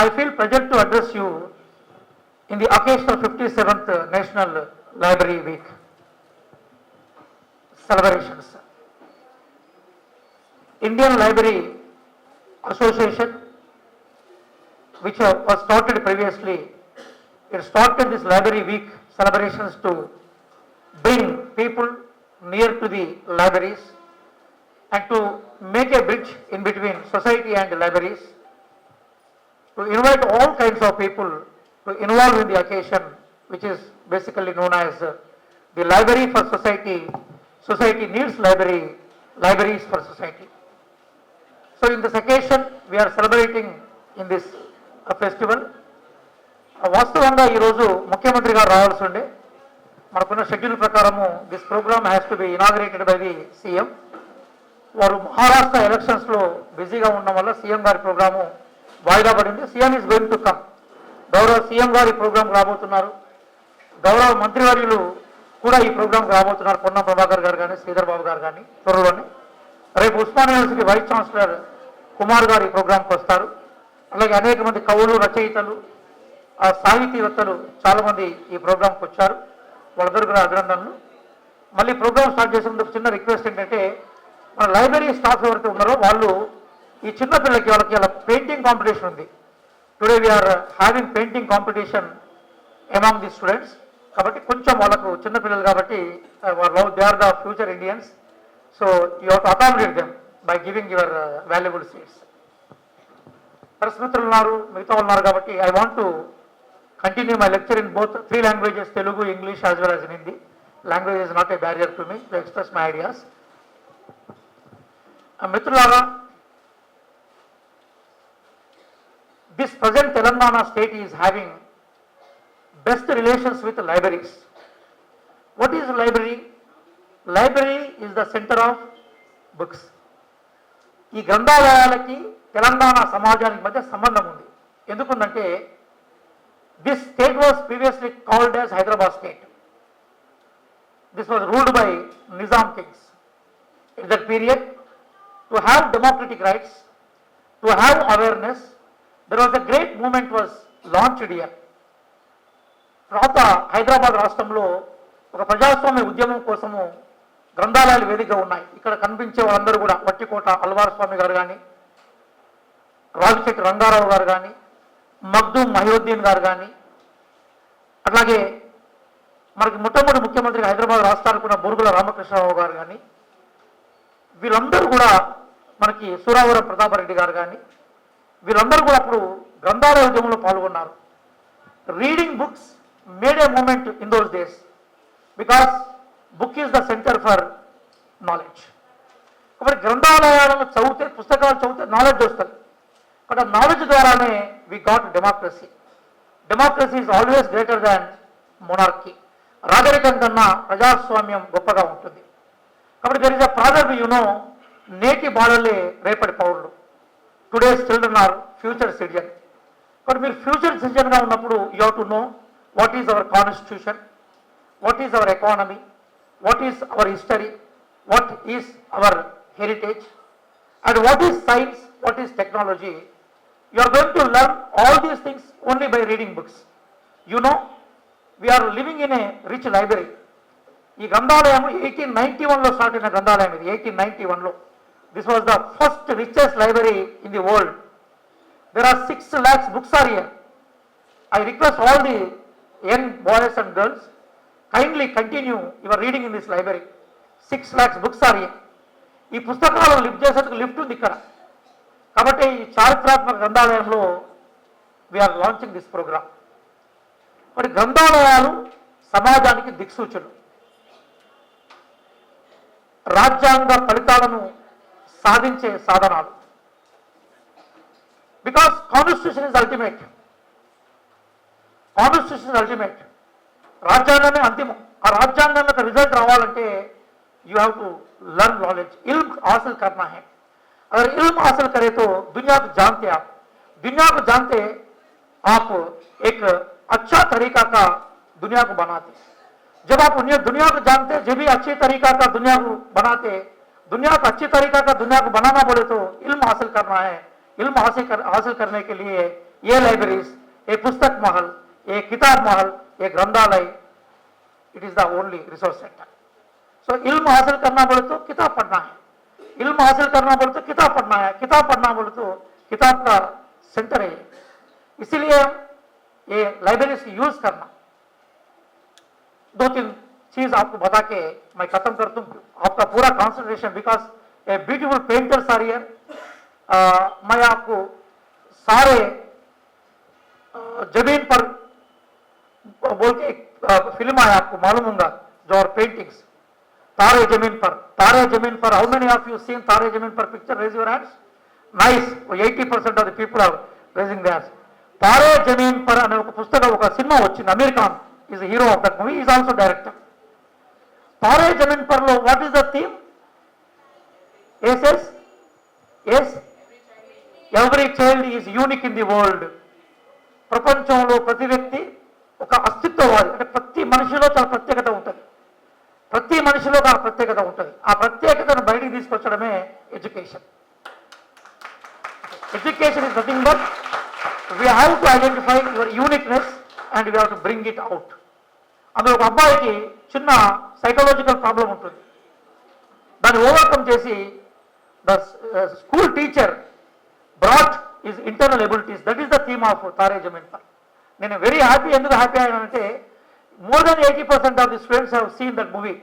I feel pleasure to address you in the occasion of 57th National Library Week celebrations. Indian Library Association, which uh, was started previously, it started this Library Week celebrations to bring people near to the libraries and to make a bridge in between society and libraries, to invite all kinds of people to involve in the occasion, which is basically known as uh, the library for society. Society needs library, libraries for society. So in this occasion, we are celebrating in this uh, festival. Uh, వాస్తవంగా ఈరోజు ముఖ్యమంత్రి గారు రావాల్సి ఉండే మనకున్న schedule ప్రకారము this program has to be inaugurated by the CM వారు మహారాష్ట్ర ఎలక్షన్స్లో బిజీగా ఉండడం వల్ల సీఎం గారి ప్రోగ్రాము వాయిదా పడింది. CM is going to come. గౌరవ సీఎం గారి ప్రోగ్రాం రాబోతున్నారు. గౌరవ మంత్రివర్యులు కూడా ఈ ప్రోగ్రాం రాబోతున్నారు. పొన్నం ప్రభాకర్ గారు కానీ శ్రీధర్ బాబు గారు కానీ త్వరలోనే. రేపు Osman university vice chancellor Kumar గారు ఈ ప్రోగ్రాంకి వస్తారు. అలాగే అనేక మంది కవులు రచయితలు ఆ సాహితీవేత్తలు చాలామంది ఈ ప్రోగ్రాంకి వచ్చారు. వాళ్ళందరూ కూడా అభినందనలు. మళ్ళీ ప్రోగ్రామ్ స్టార్ట్ చేసే ముందు చిన్న రిక్వెస్ట్ ఏంటంటే మన లైబ్రరీ స్టాఫ్ ఎవరైతే ఉన్నారో వాళ్ళు ఈ చిన్నపిల్లకి వాళ్ళకి ఇలా పెయింటింగ్ కాంపిటీషన్ ఉంది. Today we are having painting competition among the students కాబట్టి కొంచెం వాళ్ళకు చిన్నపిల్లలు కాబట్టి వాళ్ళు they are the future Indians so you have to accommodate them by giving your valuable seats పరిస్థితులు ఉన్నారు మిగతా ఉన్నారు కాబట్టి I want to continue my lecture in both three languages Telugu English as well as in Hindi language is not a barrier to me to express my ideas మిత్రులారా this present Telangana state is having best relations with libraries. What is library? Library is the center of books. ఈ గ్రంథాలయాలకి తెలంగాణ సమాజానికి మధ్య సంబంధం ఉంది ఎందుకుందంటే this state was previously called as Hyderabad state this was ruled by Nizam kings it that period to have democratic rights to have awareness there was a great moment was launched here తర్వాత హైదరాబాద్ రాష్ట్రంలో ఒక ప్రజాస్వామ్య ఉద్యమం కోసము గ్రంథాలయాలు వేదికగా ఉన్నాయి. ఇక్కడ కనిపించే వాళ్ళందరూ కూడా వట్టికోట అల్వార్ స్వామి గారు కానీ రాజశెట్టి రంగారావు గారు కానీ మగ్దూమ్ మహిరుద్దీన్ గారు కానీ అట్లాగే మనకి మొట్టమొదటి ముఖ్యమంత్రి హైదరాబాద్ రాష్ట్రానికి ఉన్న బొరుగుల రామకృష్ణరావు గారు కానీ వీళ్ళందరూ కూడా మనకి సూరావరం ప్రతాపరెడ్డి గారు కానీ వీరందరూ కూడా అప్పుడు గ్రంథాలయ ఉద్యమంలో పాల్గొన్నారు. Reading books made a moment in those days because book is the centre for knowledge కాబట్టి గ్రంథాలయాలను చదివితే పుస్తకాలు చదివితే నాలెడ్జ్ వస్తుంది. బట్ ఆ నాలెడ్జ్ ద్వారానే we got democracy democracy is always greater than monarchy రాజరికం కన్నా ప్రజాస్వామ్యం గొప్పగా ఉంటుంది. కాబట్టి there is a proverb you know నేటి బాలలే రేపటి పౌరులు. Today's children are future citizen కాబట్టి మీరు ఫ్యూచర్ సిటిజన్గా ఉన్నప్పుడు you have to know what is our constitution what is our economy what is our history what is our heritage and what is science what is technology you are going to learn all these things only by reading books you know we are living in a rich library ఈ గ్రంథాలయం eighteen ninety వన్లో start అయిన గ్రంథాలయం ఇది eighteen ninety వన్లో this was the first richest library in the world there are six lakhs books are here I request all the young boys and girls kindly continue your reading in this library six lakhs books are here ఈ పుస్తకాలను lift చేసేందుకు lift ఉంది ఇక్కడ. కాబట్టి ఈ చారిత్రాత్మక గ్రంథాలయంలో we are launching this program మరి గ్రంథాలయాలు సమాజానికి దిక్సూచనలు. రాజ్యాంగ ఫలితాలను సాధించే సాధనాలు because constitution is ultimate constitution is ultimate రాజ్యాంగమే అంతిమం ఆ రాజ్యాంగం యొక్క రిజల్ట్ రావాలంటే you have to learn knowledge इल्म हासिल करना है अगर इल्म हासिल करें तो दुनिया को जानते आप दुनिया को जानते आप एक अच्छा तरीका का दुनिया को बनाते जब आप उन्हें दुनिया को जानते जब भी अच्छे तरीका का दुनिया को बनाते दुनिया को अच्छी तरीका का दुनिया को बनाना बोले तो इल्म हासिल करना है। इल्म हासिल कर, हासिल करने के लिए ये लाइब्रेरीज ए पुस्तक महल, ये किताब महल, ये ग्रंथालय it is the only resource centre so इल्म हासिल करना बोले तो किताब पढ़ना है। इल्म हासिल करना बोले तो किताब पढ़ना है। किताब पढ़ना बोले तो किताब का सेंटर है। इसीलिए ये लाइब्रेरीज की यूज़ करना। दो तीन चीज आपको बता के मैं खत्म कर दूं आपका पूरा concentration because a beautiful painters are here मैं आपको सारे अ, जमीन पर बोल के एक फिल्म आया आपको मालूम होगा जो और पेंटिंग्स तारे जमीन पर Taare Zameen Par how many of you seen Taare Zameen Par picture raise your hands nice eighty percent of the people are raising the hands Taare Zameen Par అనే ఒక పుస్తకం ఒక సినిమా వచ్చింది Aamir Khan is hero of that movie is also director పారే Zameen పర్లో what is the theme yes yes yes every child is unique in the world ప్రపంచంలో ప్రతి వ్యక్తి ఒక అస్తిత్వవాది. అంటే ప్రతి మనిషిలో చాలా ప్రత్యేకత ఉంటుంది. ప్రతి మనిషిలో ఒక ప్రత్యేకత ఉంటుంది. ఆ ప్రత్యేకతను బయటికి తీసుకొచ్చడమే education. Education is nothing but we have to identify your uniqueness and we have to bring it out అందులో ఒక అబ్బాయికి చిన్న సైకలాజికల్ ప్రాబ్లం ఉంటుంది. దాన్ని ఓవర్కమ్ చేసి the school teacher brought is internal abilities that is the theme of Taare Zameen నేను very happy ఎందుకు happy అయ్యానంటే more than eighty percent of the students have seen that movie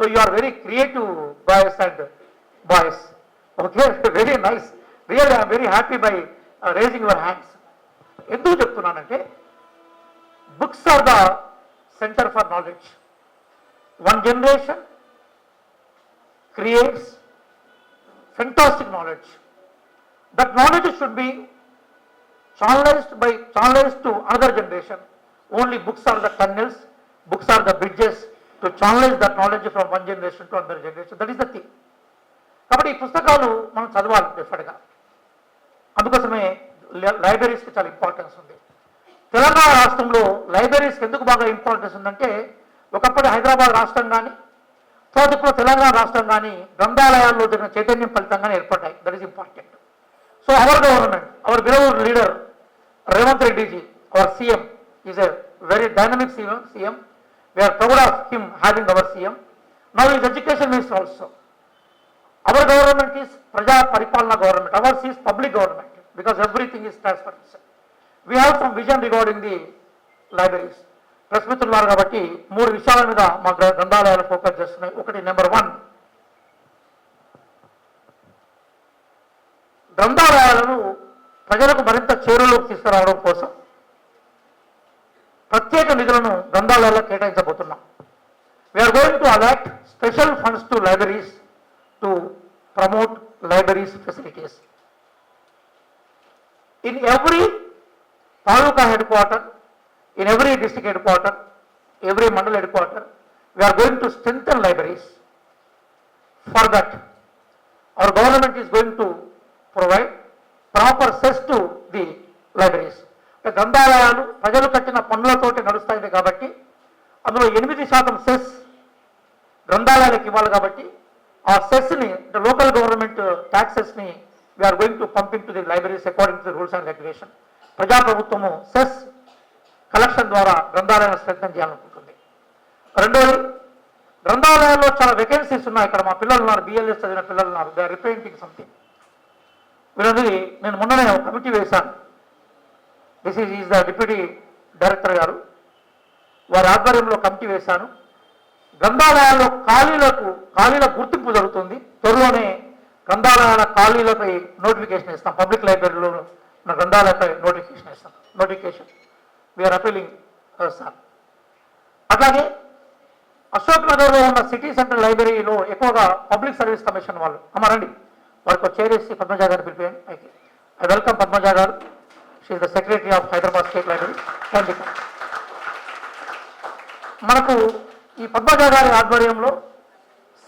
so you are very creative boys and boys okay very nice real I'm very happy by raising your hands ఎందుకు చెప్తున్నానంటే books are the centre for knowledge one generation creates fantastic knowledge. That knowledge should be channelized by channelized to another generation. Only books are the tunnels, books are the bridges to channelize that knowledge from one generation to another generation. That is the thing. కాబట్టి ఈ పుస్తకాలు మనం చదవాలి డెఫినెట్గా అందుకోసమే లైబ్రరీస్కి చాలా importance ఉంది తెలంగాణ రాష్ట్రంలో లైబ్రరీస్కి ఎందుకు బాగా ఇంపార్టెన్స్ ఉందంటే ఒకప్పుడు హైదరాబాద్ రాష్ట్రం కానీ తోటిప్పుడు తెలంగాణ రాష్ట్రం కానీ గ్రంథాలయాల్లో జరిగిన చైతన్యం ఫలితంగానే ఏర్పడ్డాయి. That is important so our government hour బిలవర్ leader Revanth రెడ్డిజీ our CM is a very dynamic CM CM we are proud of him having our CM now is education minister also our government is ప్రజా పరిపాలన government hour is public government because everything is transparency we have some vision regarding the libraries regarding కాబట్టి మూడు విషయాల మీద మా గ్రంథాలయాలు focus చేస్తున్నాయి. ఒకటి నెంబర్ వన్ గ్రంథాలయాలను ప్రజలకు మరింత చేరులోకి తీసుకురావడం కోసం ప్రత్యేక నిధులను గ్రంథాలయాలకు కేటాయించబోతున్నాం. We are going to allot special funds to libraries to promote libraries facilities in every taluka head quarter in every district head every every mandal head quarter going to strengthen libraries. Libraries for that our government is going to provide proper cess to the libraries గ్రంథాలయాలు ప్రజలు కట్టిన పన్నులతోటి నడుస్తాయి కాబట్టి అందులో ఎనిమిది శాతం cess గ్రంథాలయాలకు ఇవ్వాలి కాబట్టి ఆ సెస్ని అంటే local government ట్యాక్సెస్ని we are going to pumping to the libraries according to the rules and regulation ప్రజాప్రభుత్వము cess collection ద్వారా గ్రంథాలయాన్ని స్ట్రెంథన్ చేయాలనుకుంటుంది. రెండోది గ్రంథాలయాల్లో చాలా వేకెన్సీస్ ఉన్నాయి. ఇక్కడ మా పిల్లలు ఉన్నారు బిఎల్ఎస్ చదివిన పిల్లలు ఉన్నారు. దే ఆర్ సంథింగ్ వీళ్ళని నేను మొన్ననే ఒక కమిటీ వేశాను. This is is the deputy director గారు. వారి ఆధ్వర్యంలో కమిటీ వేశాను. గ్రంథాలయాల్లో ఖాళీలకు ఖాళీల గుర్తింపు జరుగుతుంది. త్వరలోనే గ్రంథాలయాల ఖాళీలపై నోటిఫికేషన్ ఇస్తాం. పబ్లిక్ లైబ్రరీలో ఉన్న గ్రంథాలయపై నోటిఫికేషన్ ఇస్తాం. Notification we are appealing sir అట్లాగే అశోక్ నగర్లో ఉన్న సిటీ సెంట్రల్ లైబ్రరీలో ఎక్కువగా పబ్లిక్ సర్వీస్ కమిషన్ వాళ్ళు అమ్మారండి వారికి చేరేసి చైర్ ఇచ్చి పద్మజా గారిని పిలిపోయండి. ఐ వెల్కమ్ పద్మజా గారు. She is the secretary of Hyderabad state library thank మనకు ఈ పద్మజా గారి ఆధ్వర్యంలో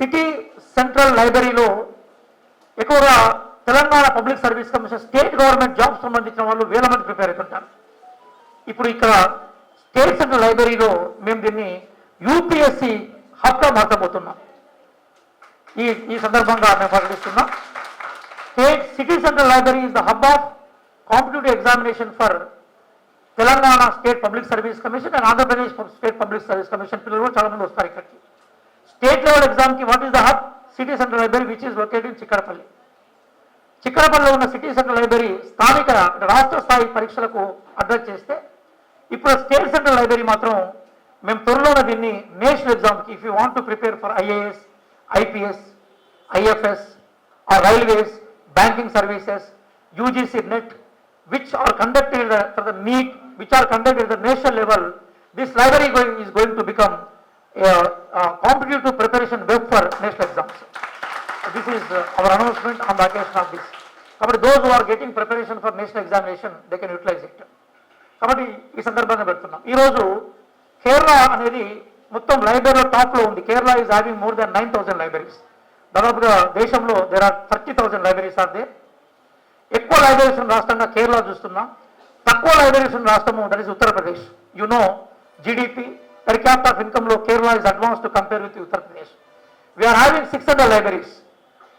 సిటీ సెంట్రల్ లైబ్రరీలో ఎక్కువగా Telangana public service commission state government jobs సంబంధించిన వాళ్ళు వేల మంది ప్రిపేర్ అవుతుంటారు. ఇప్పుడు ఇక్కడ స్టేట్ సెంట్రల్ లైబ్రరీలో మేము దీన్ని యూపీఎస్సి హబ్గా మార్చబోతున్నాం. ఈ ఈ సందర్భంగా మేము ప్రకటిస్తున్నాం. State city central library is the hub of competitive examination for Telangana state public service commission and Andhra Pradesh state public service commission పిల్లలు కూడా చాలా మంది వస్తారు ఇక్కడికి. స్టేట్ లెవెల్ ఎగ్జామ్కి what is the hub? City centre library which is located in Chikkadpally. చిక్కడపల్లిలో ఉన్న city centre library స్థానిక రాష్ట్ర స్థాయి పరీక్షలకు అడ్రస్ చేస్తే ఇప్పుడు స్టేట్ సెంట్రల్ లైబ్రరీ మాత్రం మేము త్వరలోనే దీన్ని నేషనల్ ఎగ్జామ్కి if you want to prepare for IAS IPS IFS or railways banking services UGC NET which are conducted uh, for the NEET, which are conducted at the national level, this library going, is going to become a, a competitive preparation web for national exams. This is uh, our announcement on the occasion of this. కాబట్టి those who are getting preparation for national examination, they can utilize it. కాబట్టి ఈ సందర్భంగా పెడుతున్నాం. ఈరోజు కేరళ అనేది మొత్తం లైబ్రరీలో టాప్లో ఉంది. Kerala is having more than nine thousand libraries దాదాపుగా దేశంలో there are thirty thousand libraries are they ఎక్కువ లైబ్రరీస్ ఉన్న రాష్ట్రంగా కేరళ చూస్తున్నాం. తక్కువ లైబ్రరీస్ ఉన్న రాష్ట్రము that is Uttar Pradesh you know GDP per capital of ఇన్కమ్లో Kerala is advance to compare with Uttar Pradesh we're having six hundred libraries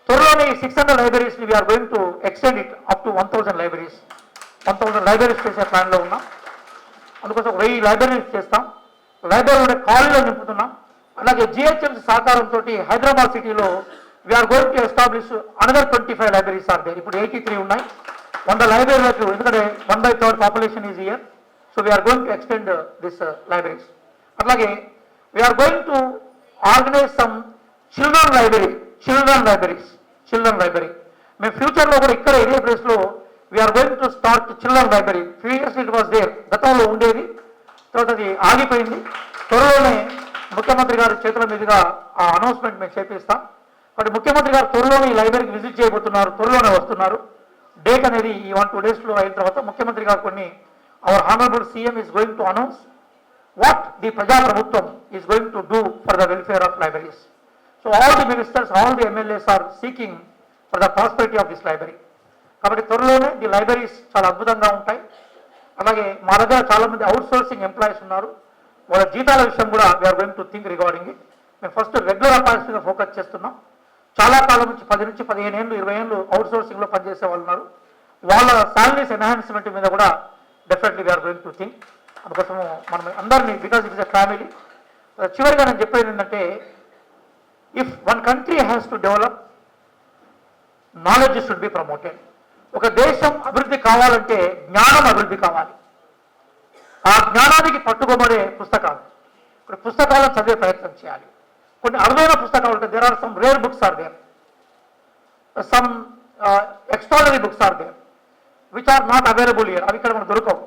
త్వరలోనే ఈ సిక్స్ హండ్రెడ్ లైబ్రరీస్ని we're going to extend it up to one thousand libraries one libraries చేసే ప్లాన్లో ఉన్నాం. అందుకోసం వెయ్యి libraries చేస్తాం. లైబ్రరీ ఉండే కాలేజీలో నింపుతున్నాం. అలాగే జిహెచ్ఎంసీ సహకారంతో హైదరాబాద్ సిటీలో we are going to establish another twenty five libraries are there ఇప్పుడు ఎయిటీ త్రీ ఉన్నాయి. వంద లైబ్రరీలకు ఎందుకంటే one by third population is here so we are going to extend this libraries అట్లాగే we are going to organise some children library children libraries children library మేము ఫ్యూచర్లో కూడా ఇక్కడ ఇదే ప్లేస్లో we are going to start children library few years it was there గతంలో ఉండేది. తర్వాత అది ఆగిపోయింది. త్వరలోనే ముఖ్యమంత్రి గారి చేతుల మీదుగా ఆ అనౌన్స్మెంట్ మేము చేపిస్తాం. కాబట్టి ముఖ్యమంత్రి గారు త్వరలోనే ఈ లైబ్రరీకి విజిట్ చేయబోతున్నారు. త్వరలోనే వస్తున్నారు. డేట్ అనేది ఈ వన్ టూ డేస్లో అయిన తర్వాత ముఖ్యమంత్రి గారు కొన్ని our honourable CM is going to announce what the ప్రజా ప్రభుత్వం is going to do for the welfare of libraries so all the ministers all the MLAs are seeking for the prosperity of this library కాబట్టి త్వరలోనే the libraries చాలా అద్భుతంగా ఉంటాయి. అలాగే మా దగ్గర చాలా మంది అవుట్ సోర్సింగ్ ఎంప్లాయీస్ ఉన్నారు. వాళ్ళ జీతాల విషయం కూడా we are going to think regarding it మేము ఫస్ట్ రెగ్యులర్ అపాయింట్స్ మీద ఫోకస్ చేస్తున్నాం. చాలా కాలం నుంచి పది నుంచి పదిహేను ఏళ్ళు ఇరవై ఏళ్ళు అవుట్ సోర్సింగ్లో పనిచేసే వాళ్ళు ఉన్నారు. వాళ్ళ సాలరీస్ ఎన్హాన్స్మెంట్ మీద కూడా definitely we are going to think అందుకోసము మనం అందరినీ because it is a family చివరిగా నేను చెప్పేది ఏంటంటే if one country has to develop knowledge should be promoted ఒక దేశం అభివృద్ధి కావాలంటే జ్ఞానం అభివృద్ధి కావాలి. ఆ జ్ఞానానికి పట్టుకోబడే పుస్తకాలు. ఇప్పుడు పుస్తకాలను చదివే ప్రయత్నం చేయాలి. కొన్ని అరుదైన పుస్తకాలు ఉంటాయి there are some rare books are there some extraordinary books are there which are not available here అవి ఇక్కడ మనకు దొరకవు.